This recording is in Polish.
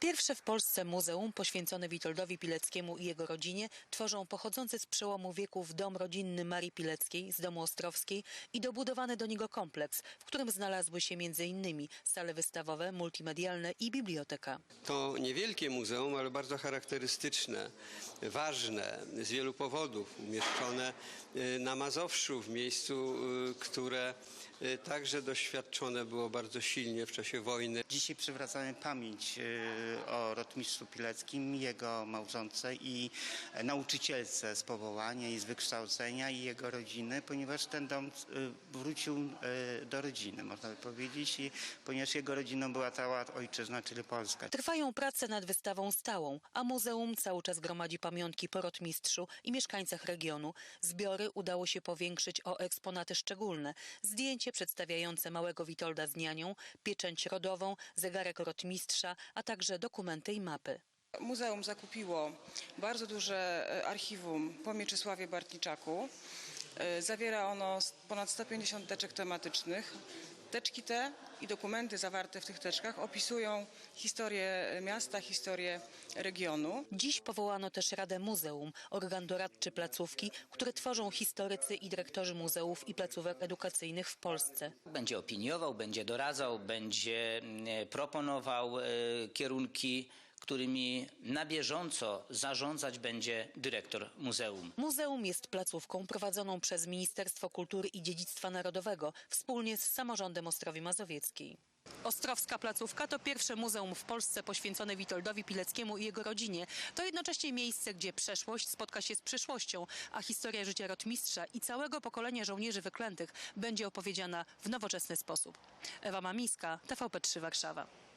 Pierwsze w Polsce muzeum poświęcone Witoldowi Pileckiemu i jego rodzinie tworzą pochodzący z przełomu wieków dom rodzinny Marii Pileckiej z domu Ostrowskiej i dobudowany do niego kompleks, w którym znalazły się m.in. sale wystawowe, multimedialne i biblioteka. To niewielkie muzeum, ale bardzo charakterystyczne, ważne z wielu powodów, umieszczone y, na Mazowszu, w miejscu, y, które y, także doświadczone było bardzo silnie w czasie wojny. Dzisiaj przywracamy pamięć o rotmistrzu Pileckim, jego małżonce i e, nauczycielce z powołania i z wykształcenia i jego rodziny, ponieważ ten dom y, wrócił y, do rodziny, można by powiedzieć, i ponieważ jego rodziną była cała ojczyzna, czyli Polska. Trwają prace nad wystawą stałą, a muzeum cały czas gromadzi pamiątki po rotmistrzu i mieszkańcach regionu. Zbiory udało się powiększyć o eksponaty szczególne. Zdjęcie przedstawiające małego Witolda z nianią, pieczęć rodową, zegarek rotmistrza, a także dokumenty i mapy. Muzeum zakupiło bardzo duże e, archiwum po Mieczysławie Bartniczaku. E, Zawiera ono ponad 150 teczek tematycznych. Teczki te i dokumenty zawarte w tych teczkach opisują historię miasta, historię regionu. Dziś powołano też Radę Muzeum, organ doradczy placówki, które tworzą historycy i dyrektorzy muzeów i placówek edukacyjnych w Polsce. Będzie opiniował, będzie doradzał, będzie mm, proponował e, kierunki, którymi na bieżąco zarządzać będzie dyrektor muzeum. Muzeum jest placówką prowadzoną przez Ministerstwo Kultury i Dziedzictwa Narodowego wspólnie z samorządem Ostrowi Mazowieckiej. Ostrowska placówka to pierwsze muzeum w Polsce poświęcone Witoldowi Pileckiemu i jego rodzinie. To jednocześnie miejsce, gdzie przeszłość spotka się z przyszłością, a historia życia rotmistrza i całego pokolenia żołnierzy wyklętych będzie opowiedziana w nowoczesny sposób. Ewa Mamiska, TVP3 Warszawa.